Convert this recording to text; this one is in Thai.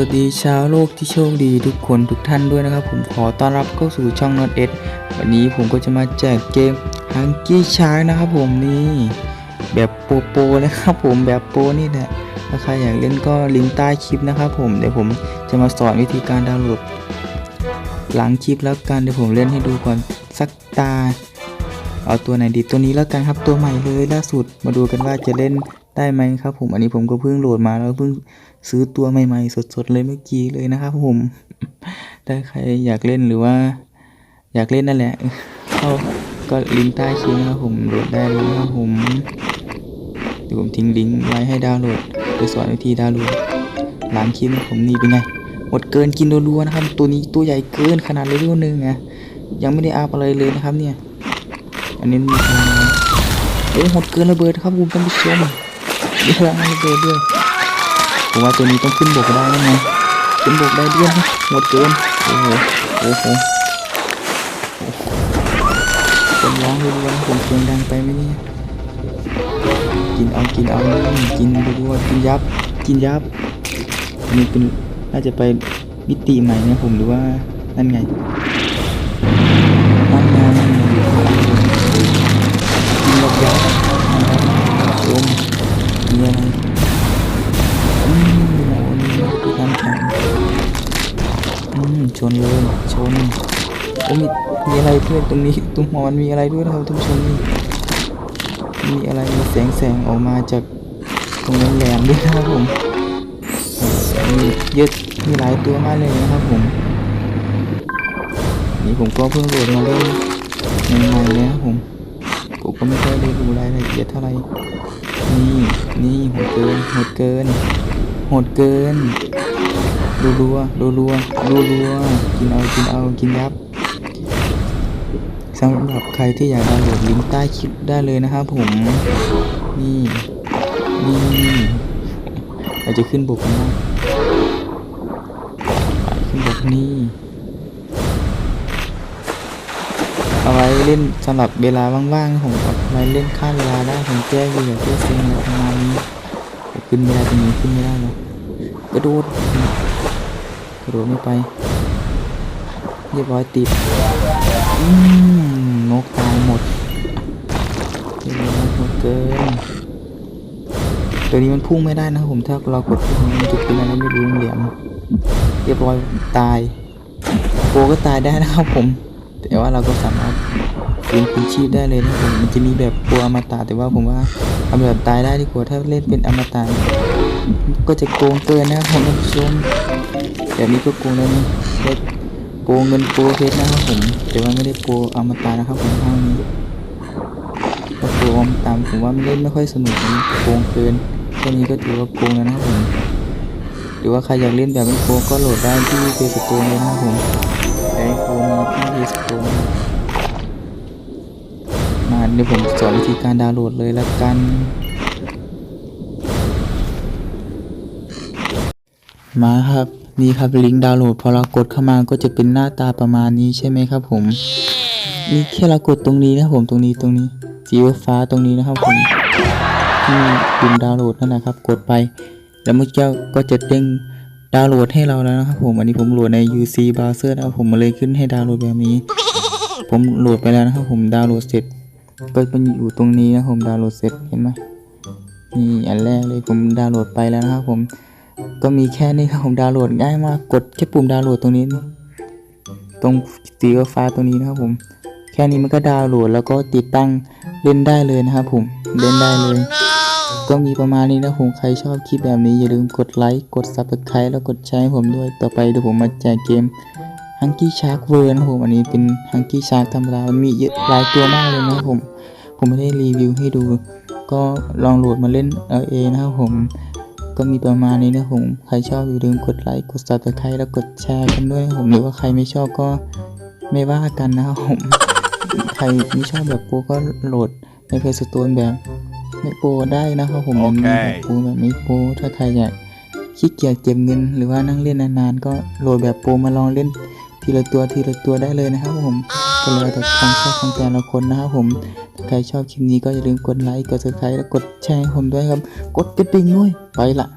วัสดีชาวโลกที่โชคดีทุกคนทุกท่านด้วยนะครับ ผมขอต้อนรับเข้าสู่ช่อง Not เอสวันนี้ผมก็จะมาแจกเกม h u n k y Shark นะครับผมนี่แบบโปโปนะครับผมแบบโปนี่แหละถ้าใครอยากเล่นก็ลิงก์ใต้คลิปนะครับผมเดี๋ยวผมจะมาสอนวิธีการดาวน์โหลด หลังคลิปแล้วกันเดี๋ยวผมเล่นให้ดูก่อนสักตา เอาตัวไหนดีตัวนี้แล้วกันครับตัวใหม่เลยล่าสุดมาดูกันว่าจะเล่น ได้ไหมครับผมอันนี้ผมก็เพิ่งโหลดมาแล้วเพิ่งซื้อตัวใหม่ ๆ สดๆเลยเมื่อกี้เลยนะครับผมถ้าใครอยากเล่นหรือว่า อยากเล่นนั่นแหละเข้าก็ลิงก์ใต้คลิปนะครับผมโหลดได้เลยนะครับผมเดี๋ยวผมทิ้งลิงก์ไว้ให้ดาวน์โหลดโดยสอนวิธีดาวน์โหลดหลังคลิปผมนี่เป็นไงหมดเกินกินรัวๆนะครับ ตัวนี้ตัวใหญ่เกินขนาดเลเวลหนึ่งอะยังไม่ได้อัพอะไรเลยนะครับเนี่ย อันนี้มีพลังเอ้ยหดเกินระเบิดครับคุณท่านผู้ชม มีพลังงานระเบิดด้วยผมว่าตัวนี้ต้องขึ้นบกได้แล้วไงขึ้นบกได้ด้วยนะหมดเกินโอ้โหโอ้โหโอ้โหคนร้องรัวๆผมเสียงดังไปไหมเนี่ยกินเอากินเอานี่กินรัวๆกินยับกินยับนนี่เป็นน่าจะไปมิติใหม่นะผมหรือว่านั่นไง โอ้มีมีอะไรด้วยตรงนี้ตรงหัวมันมีอะไรด้วยนะครับทุกชมนี่มีอะไรมีแสงแสงออกมาจากตรงแหลมด้วยนะครับผมมีเยอะมีหลายตัวมากเลยนะครับผมนี่ผมก็เพิ่งโหลดมาเล่นใหม่ๆเลยนะครับผมผมก็ไม่ค่อยได้ดูรายละเอียดเท่าไหร่นี่นี่หดเกินหดเกินหดเกินดูรัวรัวรัวกินเอากินเอากินยับ สำหรับใครที่อยากดาวน์โหลดลิงก์ใต้คลิปได้เลยนะครับผมนี่นี่เราจะขึ้นบกนะขึ้นบกนี่เอาไว้เล่นสำหรับเวลาว่างๆผมเอาไว้เล่นค่าเวลาได้ผมแก้อยู่อย่างที่เซ็งอะไรประมาณนี้ขึ้นไม่ได้ตรงนี้ขึ้นไม่ได้เลยกระโดดกระโดดไม่ไปเรียบร้อยติด อืมนกตายหมดเยอยหมดเกินตัวนี้มันพุ่งไม่ได้นะผมถ้าเรากดพุ่งมันจะเป็นอะไรไม่รู้เหลี่ยมเรียบร้อยตายโปก็ตายได้นะครับผม แต่ว่าเราก็สามารถฟื้นคืนชีพได้เลยนะผมมันจะมีแบบกลัวอมตะแต่ว่าผมว่าเอาแบบตายได้ดีกว่าถ้าเล่นเป็นอมตะก็จะโกงเกินนะครับผมท่านผู้ชมแบบนี้ก็โกงแล้วนี่ โกงเงินโกเพชรนะครับผมแต่ว่าไม่ได้โกงอมตะนะครับผมทางนี้ก็โกงอมตะผมว่ามันเล่นไม่ค่อยสนุกนโกงเกินแค่นี้ก็ถือว่าโกงแล้วนะครับผมหรือว่าใครอยากเล่นแบบไม่โกงก็โหลดได้ที่เพจสโตร์เลยนะครับผมไอโฟนที่ดีสโตนมาเดี๋ยวผมสอนวิธีการดาวน์โหลดเลยละกันมาครับ นี่ครับลิงก์ดาวน์โหลดพอเรากดเข้ามาก็จะเป็นหน้าตาประมาณนี้ใช่ไหมครับผมนี่แค่เรากดตรงนี้นะครับผมตรงนี้ตรงนี้สีฟ้าตรงนี้นะครับผมที่ปุ่มดาวน์โหลดนั่นนะครับ กดไป แล้วเมื่อกี้ก็จะเด้งดาวน์โหลดให้เราแล้วนะครับผมอันนี้ผมโหลดใน UC browser นะครับผมมาเลยขึ้นให้ดาวน์โหลดแบบนี้ ผมโหลดไปแล้วนะครับผมดาวน์โหลดเสร็จ ก็เป็นอยู่ตรงนี้นะผมดาวน์โหลดเสร็จเห็นไหมนี่อันแรกเลยผมดาวน์โหลดไปแล้วนะครับผม ก็มีแค่นี้ครับผมดาวน์โหลดง่ายมากกดแค่ปุ่มดาวน์โหลดตรงนี้ ตรงสีฟ้าตรงนี้นะครับผมแค่นี้มันก็ดาวน์โหลดแล้วก็ติดตั้งเล่นได้เลยนะครับผมเล่นได้เลย ก็มีประมาณนี้นะผมใครชอบคลิปแบบนี้อย่าลืมกดไลค์กด subscribe แล้วกดแชร์ให้ผมด้วยต่อไปเดี๋ยวผมมาแจกเกม Hunky Shark w o r นะครับผมอันนี้เป็น Hunky Shark ธรรมดามันมีเยอะหลายตัวมากเลยนะครับผมผมไม่ได้รีวิวให้ดู ก็ลองโหลดมาเล่นเอาเองนะครับผม ก็มีประมาณนี้นะผมใครชอบอย่าลืมกดไลค์กด subscribe แล้วกดแชร์กันด้วยนะครับผมหรือว่าใครไม่ชอบก็ไม่ว่ากันนะครับผมใครไม่ชอบแบบโปรก็โหลดในเพจสตูนแบบไม่โปรได้นะครับผมมันมีแบบโปรแบบไม่โปรถ้าใครอยากขี้เกียจเก็บเงิน หรือว่านั่งเล่นนานๆก็โหลดแบบโปรมาลองเล่นทีละตัวทีละตัวได้เลยนะครับผมก็แล้วแต่ความชอบของแต่ละคนนะครับผมถ้า ใครชอบคลิปนี้ก็อย่าลืมกดไลค์ กด subscribe แล้วกดแชร์ให้ผมด้วยครับ กดกระดิ่งด้วย ไปละ